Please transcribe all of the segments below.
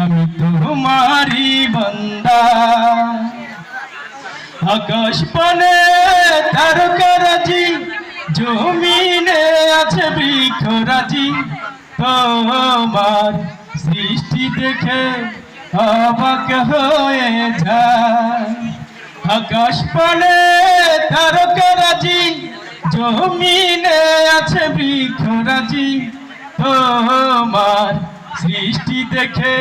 আমি তোমারি বন্দা আকাশ পানে তারকারাজি জমিনে আছে বৃক্ষরাজি। তোমার সৃষ্টি দেখে অবাক হয়ে যায়। আকাশ পানে তারকারাজি জমিনে আছে বৃক্ষরাজি। তোমার সৃষ্টি দেখে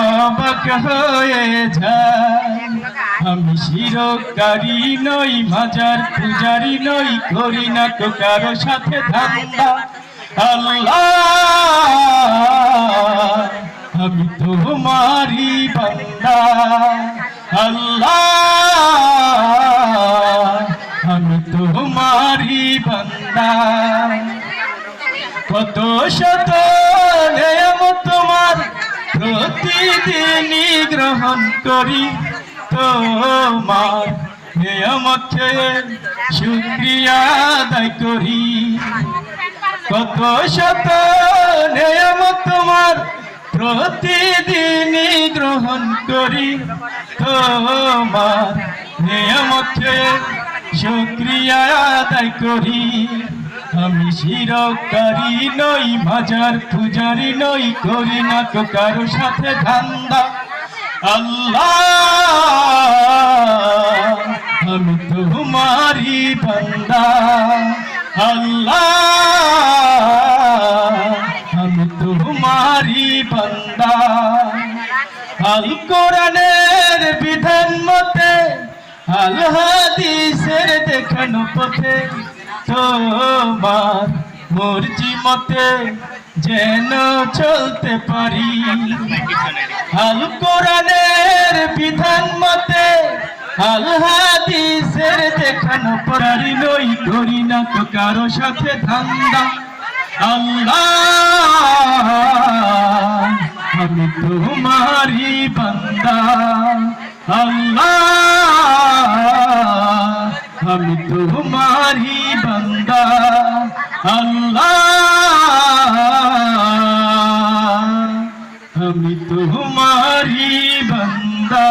অবাক হয়ে যায়। আমি শিরকারি নই, মাজার পূজারি নই করি না তো কারও সাথে ধান্দা আল্লাহ, আমি তোমারি বান্দা। আল্লাহ, আমি তোমারি বান্দা। কত শত প্রতিদিনই গ্রহণ করি তোমার নিয়ম খেয়ে শুক্রিয়া আদায় করি। কত শত নিয়ম তোমার প্রতিদিনই গ্রহণ করি তোমার নিয়ম খেয়ে শুক্রিয়া আদায় করি। আমি শিরকারি নই মাজার পূজারি নই, করি না তো কারও সাথে ধান্দা। আল্লাহ, আমি তোমারি বান্দা। আল্লাহ, আমি তোমারি বান্দা। আল কোরআনের বিধান মতে, আল হাদিসের দেখানো পথে তোমার মর্জি মতে যেন চলতে পারি। আল কোরআনের বিধান মতে আল হাদিসের দেখানো পারি নই করি না তো কারও সাথে ধান্দা। আল্লাহ, আমি তোমারি বান্দা। আল্লাহ, আমি তোমারি আল্লাহ আমি তোমারি বান্দা।